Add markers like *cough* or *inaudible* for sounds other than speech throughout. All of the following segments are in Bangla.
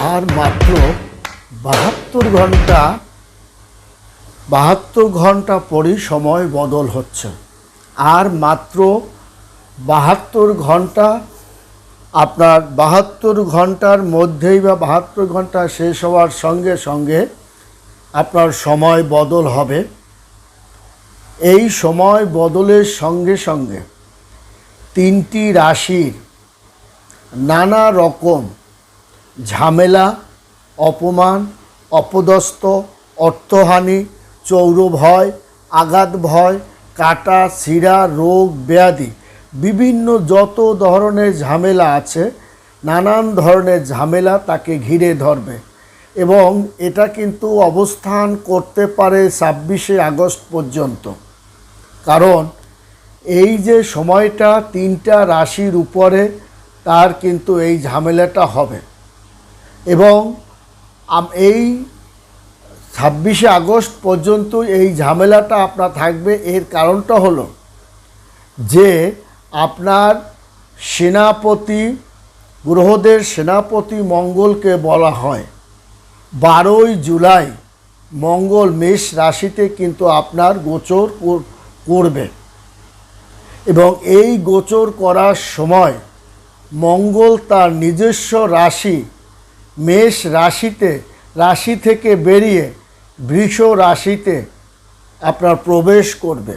আর মাত্র বাহাত্তর ঘণ্টা বাহাত্তর ঘণ্টা পরই সময় বদল হচ্ছে। আর মাত্র বাহাত্তর ঘণ্টা, আপনার বাহাত্তর ঘণ্টার মধ্যেই বা বাহাত্তর ঘণ্টা শেষ হওয়ার সঙ্গে সঙ্গে আপনার সময় বদল হবে। এই সময় বদলের সঙ্গে সঙ্গে তিনটি রাশির নানা রকম ঝামেলা, অপমান, অপদস্থ, অর্থহানি চৌর ভয় আঘাত ভয় কাটা শিরা রোগ, ব্যাধি বিভিন্ন যত ধরনের ঝামেলা আছে, নানান ধরনের ঝামেলা তাকে ঘিরে ধরবে এবং এটা কিন্তু অবস্থান করতে পারে ছাব্বিশে আগস্ট পর্যন্ত। কারণ এই যে সময়টা তিনটা রাশির উপরে, তার কিন্তু এই ঝামেলাটা হবে। এবং এই ছাব্বিশে আগস্ট পর্যন্ত এই ঝামেলাটা আপনার থাকবে। এর কারণটা হলো যে আপনার সেনাপতি, গ্রহদের সেনাপতি মঙ্গলকে বলা হয়। বারোই জুলাই মঙ্গল মেষ রাশিতে কিন্তু আপনার গোচর করবে। এবং এই গোচর করার সময় মঙ্গল তার নিজস্ব রাশি মেষ রাশিতে, রাশি থেকে বেরিয়ে বৃষ রাশিতে আপনার প্রবেশ করবে।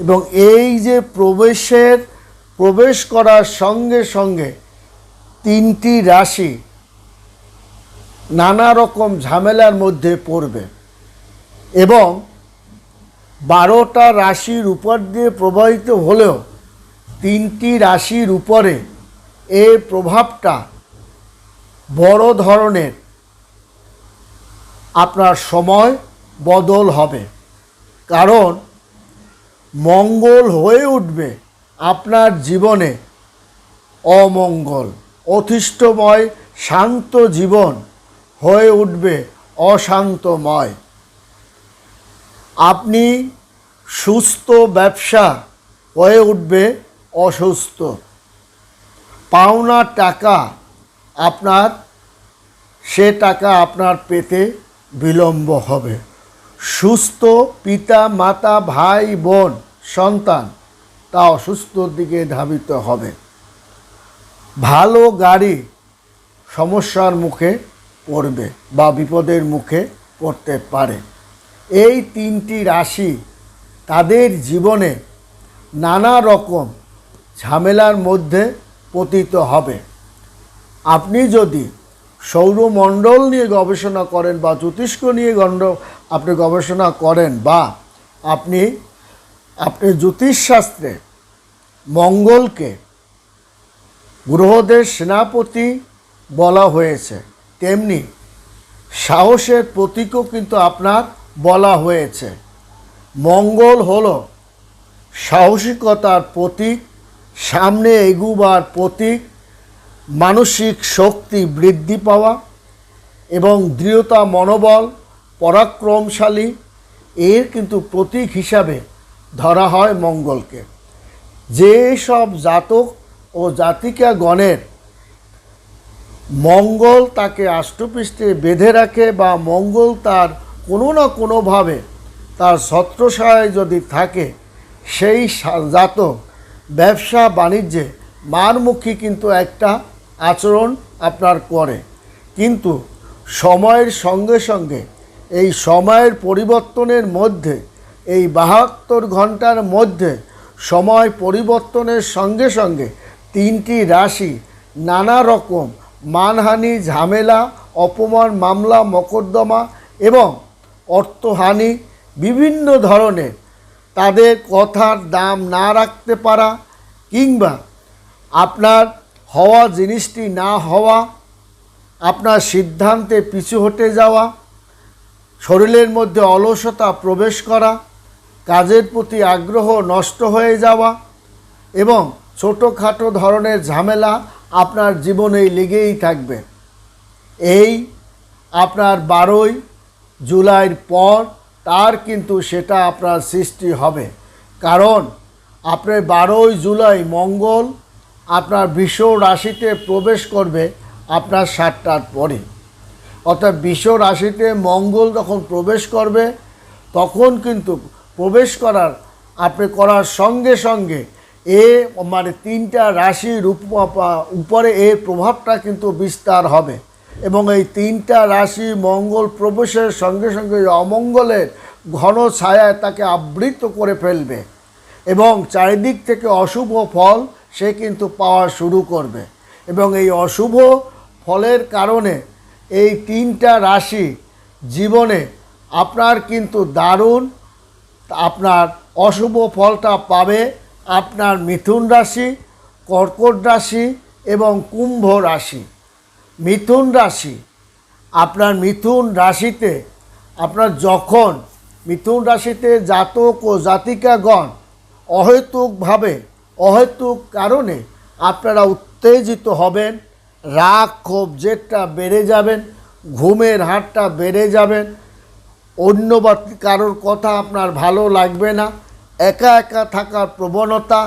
এবং এই যে প্রবেশের, প্রবেশ করার সঙ্গে সঙ্গে তিনটি রাশি নানা রকম ঝামেলার মধ্যে পড়বে। এবং বারোটা রাশির উপর দিয়ে প্রবাহিত হলেও তিনটি রাশির উপরে এর প্রভাবটা বড় ধরনের আপনার সময় বদল হবে। কারণ মঙ্গল হয়ে উঠবে আপনার জীবনে। অমঙ্গল, অতিষ্ঠময়, শান্ত জীবন হয়ে উঠবে অশান্তময়। আপনি সুস্থ ব্যবসা হয়ে উঠবে অসুস্থ। পাওনা টাকা আপনার, সে টাকা আপনার পেতে বিলম্ব হবে। সুস্থ পিতা, মাতা, ভাই, বোন, সন্তান তা অসুস্থর দিকে ধাবিত হবে। ভালো গাড়ি সমস্যার মুখে পড়বে বা বিপদের মুখে পড়তে পারে। এই তিনটি রাশি তাদের জীবনে নানা রকম ঝামেলার মধ্যে পতিত হবে। আপনি যদি সৌরমণ্ডল নিয়ে গবেষণা করেন বা জ্যোতিষ্ক নিয়ে গণ্ড আপনি গবেষণা করেন বা আপনি আপনি জ্যোতিষশাস্ত্রে মঙ্গলকে গ্রহদের সেনাপতি বলা হয়েছে, তেমনি সাহসের প্রতীকও কিন্তু আপনার বলা হয়েছে। মঙ্গল হলো সাহসিকতার প্রতীক, সামনে এগুবার প্রতীক মানসিক শক্তি বৃদ্ধি পাওয়া এবং দৃঢ়তা, মনোবল, পরাক্রমশালী, এর কিন্তু প্রতীক হিসাবে ধরা হয় মঙ্গলকে। যে সব জাতক ও জাতিকা গণের মঙ্গল তাকে আষ্টপৃষ্ঠে বেঁধে রাখে বা মঙ্গল তার কোনো না কোনোভাবে তার ছত্রসায় যদি থাকে, সেই জাতক ব্যবসা বাণিজ্যে মারমুখী কিন্তু একটা আচরণ আপনার করে। কিন্তু সময়ের সঙ্গে সঙ্গে এই সময়ের পরিবর্তনের মধ্যে, এই বাহাত্তর ঘণ্টার মধ্যে সময় পরিবর্তনের সঙ্গে সঙ্গে তিনটি রাশি নানা রকম মানহানি, ঝামেলা, অপমান, মামলা, মকদ্দমা এবং অর্থহানি বিভিন্ন ধরনের তাদের কথার দাম না রাখতে পারা কিংবা আপনার হওয়া জিনিসটি না হওয়া, আপনার সিদ্ধান্তে পিছু হটে যাওয়া, শরীরের মধ্যে অলসতা প্রবেশ করা, কাজের প্রতি আগ্রহ নষ্ট হয়ে যাওয়া এবং ছোটোখাটো ধরনের ঝামেলা আপনার জীবনে লেগেই থাকবে। এই আপনার বারোই জুলাইয়ের পর তার কিন্তু সেটা আপনার সৃষ্টি হবে। কারণ আপনার বারোই জুলাই মঙ্গল আপনার বিশ্ব রাশিতে প্রবেশ করবে আপনার সাতটার পরে। অর্থাৎ বিশ্ব রাশিতে মঙ্গল যখন প্রবেশ করবে, তখন কিন্তু প্রবেশ করার, আপনি করার সঙ্গে সঙ্গে এ মানে তিনটা রাশির উপ- উপরে এর প্রভাবটা কিন্তু বিস্তার হবে। এবং এই তিনটা রাশি মঙ্গল প্রবেশের সঙ্গে সঙ্গে অমঙ্গলের ঘন ছায়ায় তাকে আবৃত করে ফেলবে। এবং চারিদিক থেকে অশুভ ফল সে কিন্তু পাওয়া শুরু করবে। এবং এই অশুভ ফলের কারণে এই তিনটা রাশি জীবনে আপনার কিন্তু দারুণ, আপনার অশুভ ফলটা পাবে আপনার মিথুন রাশি, কর্কট রাশি এবং কুম্ভ রাশি। মিথুন রাশি, আপনার মিথুন রাশিতে আপনার যখন, মিথুন রাশিতে জাতক ও জাতিকাগণ অহেতুকভাবে অহেতুক কারণে আপনারা উত্তেজিত হবেন, রাগ ক্ষোভ জেটটা বেড়ে যাবেন, ঘুমের হারটা বেড়ে যাবেন, অন্য বা কারোর কথা আপনার ভালো লাগবে না, একা একা থাকার প্রবণতা,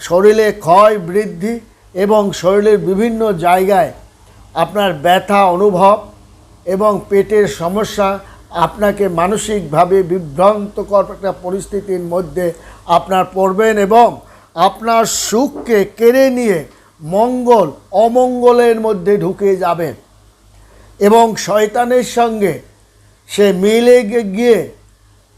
শরীরে ক্ষয় বৃদ্ধি এবং শরীরের বিভিন্ন জায়গায় আপনার ব্যথা অনুভব এবং পেটের সমস্যা আপনাকে মানসিকভাবে বিভ্রান্তকর একটা পরিস্থিতির মধ্যে আপনার পড়বেন এবং আপনার সুখকে কেড়ে নিয়ে মঙ্গল অমঙ্গলের মধ্যে ঢুকে যাবে এবং শয়তানের সঙ্গে সে মিলে গিয়ে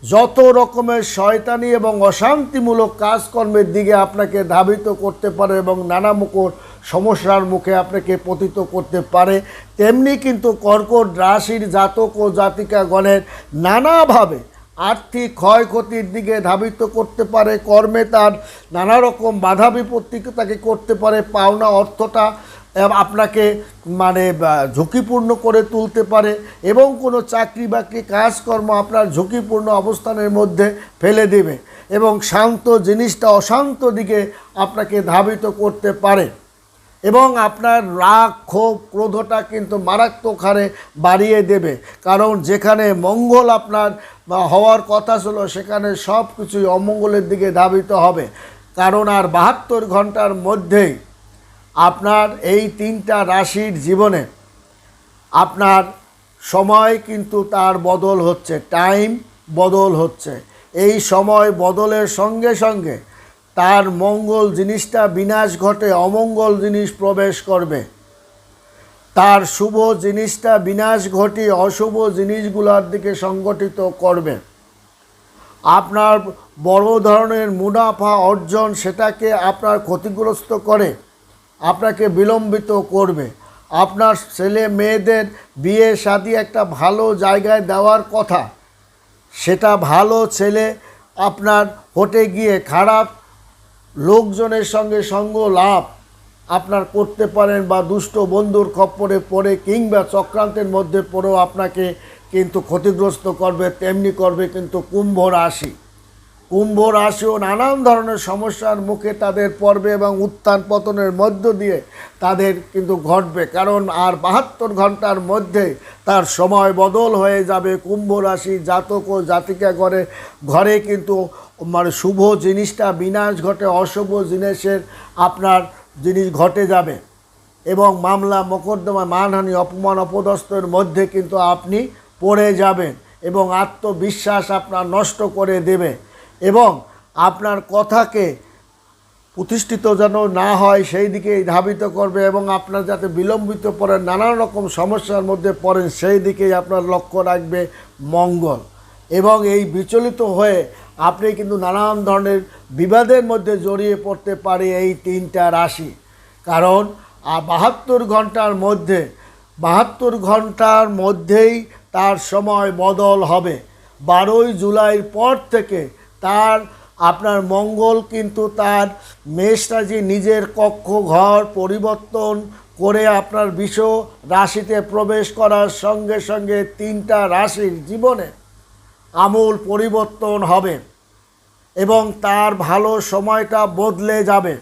যত রকমের শয়তানি এবং অশান্তিমূলক কাজকর্মের দিকে আপনাকে ধাবিত করতে পারে এবং নানা মুখর সমস্যার মুখে আপনাকে পতিত করতে পারে, তেমনি কিন্তু কর্কট রাশির জাতক ও জাতিকাগণের নানাভাবে আর্থিক ক্ষয়ক্ষতির দিকে ধাবিত করতে পারে কর্মে তার নানা রকম বাধা বিপত্তি তাকে করতে পারে, পাওনা অর্থটা আপনাকে মানে ঝুঁকিপূর্ণ করে তুলতে পারে এবং কোনো চাকরি বাকরি কাজকর্ম আপনার ঝুঁকিপূর্ণ অবস্থানের মধ্যে ফেলে দেবে এবং শান্ত জিনিসটা অশান্ত দিকে আপনাকে ধাবিত করতে পারে এবং আপনার রাগ, ক্ষোভ, ক্রোধটা কিন্তু মারাত্মক হারে বাড়িয়ে দেবে। কারণ যেখানে মঙ্গল আপনার বা হওয়ার কথা ছিল, সেখানে সব কিছুই অমঙ্গলের দিকে ধাবিত হবে। কারণ আর বাহাত্তর ঘণ্টার মধ্যেই আপনার এই তিনটা রাশির জীবনে আপনার সময় কিন্তু তার বদল হচ্ছে টাইম বদল হচ্ছে। এই সময় বদলের সঙ্গে সঙ্গে তার মঙ্গল জিনিসটা বিনাশ ঘটে, অমঙ্গল জিনিস প্রবেশ করবে। তার শুভ জিনিসটা বিনাশ ঘটিয়ে অশুভ জিনিসগুলোর দিকে সংগঠিত করবে। আপনার বড় ধরনের মুনাফা অর্জন সেটাকে আপনার ক্ষতিগ্রস্ত করে, আপনাকে বিলম্বিত করবে। আপনার ছেলে মেয়েদের বিয়ে শাদি একটা ভালো জায়গায় দেওয়ার কথা, সেটা ভালো ছেলে আপনার হতে গিয়ে খারাপ লোকজনের সঙ্গে সঙ্গ লাভ আপনার করতে পারেন বা দুষ্ট বন্ধুর খপ্পরে পড়ে কিংবা চক্রান্তের মধ্যে পড়েও আপনাকে কিন্তু ক্ষতিগ্রস্ত করবে, তেমনি করবে কিন্তু কুম্ভ রাশি। কুম্ভ রাশিও নানান ধরনের সমস্যার মুখে তাদের পড়বে এবং উত্থান পতনের মধ্য দিয়ে তাদের কিন্তু ঘটবে। কারণ আর বাহাত্তর ঘণ্টার মধ্যে তার সময় বদল হয়ে যাবে কুম্ভ রাশি জাতক ও জাতিকা ঘরে ঘরে কিন্তু মানে শুভ জিনিসটা বিনাশ ঘটে, অশুভ জিনিসের আপনার জিনিস ঘটে যাবে। এবং মামলা মোকদ্দমা মানহানি অপমান অপদস্থের মধ্যে কিন্তু আপনি পড়ে যাবেন এবং আত্মবিশ্বাস আপনার নষ্ট করে দেবে এবং আপনার কথাকে প্রতিষ্ঠিত যেন না হয় সেই দিকে ধাবিত করবে এবং আপনার যাতে বিলম্বিত পড়ে, নানান রকম সমস্যার মধ্যে পড়েন, সেই দিকেই আপনার লক্ষ্য রাখবে মঙ্গল। এবং এই বিচলিত হয়ে আপনি কিন্তু নানান ধরনের বিবাদের মধ্যে জড়িয়ে পড়তে পারে এই তিনটা রাশি। কারণ বাহাত্তর ঘণ্টার মধ্যে, বাহাত্তর ঘণ্টার মধ্যেই তার সময় বদল হবে। বারোই জুলাইয়ের পর থেকে তার, আপনার মঙ্গল কিন্তু তার মেষরাজি নিজের কক্ষ ঘর পরিবর্তন করে আপনার বিষ রাশিতে প্রবেশ করার সঙ্গে সঙ্গে তিনটা রাশির জীবনে আমূল পরিবর্তন হবে এবং তার ভালো সময়টা বদলে যাবে।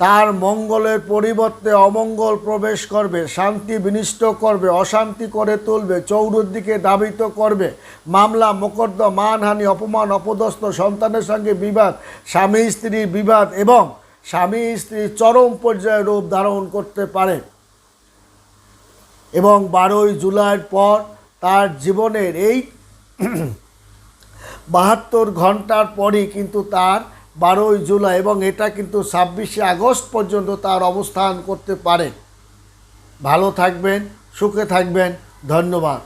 তার মঙ্গলের পরিবর্তে অমঙ্গল প্রবেশ করবে, শান্তি বিনিষ্ট করবে, অশান্তি করে তুলবে চৌরুদিকে দাবিত করবে। মামলা মোকদ্দ মানহানি, অপমান, অপদস্থ, সন্তানের সঙ্গে বিবাদ, স্বামী স্ত্রীর বিবাদ এবং স্বামী স্ত্রী চরম পর্যায়ে রূপ ধারণ করতে পারে। এবং বারোই জুলাইয়ের পর তার জীবনের এই *clears throat* বাহাত্তর ঘণ্টার পরই কিন্তু তার বারোই জুলাই এবং এটা কিন্তু ছাব্বিশে আগস্ট পর্যন্ত তার অবস্থান করতে পারে। ভালো থাকবেন, সুখে থাকবেন, ধন্যবাদ।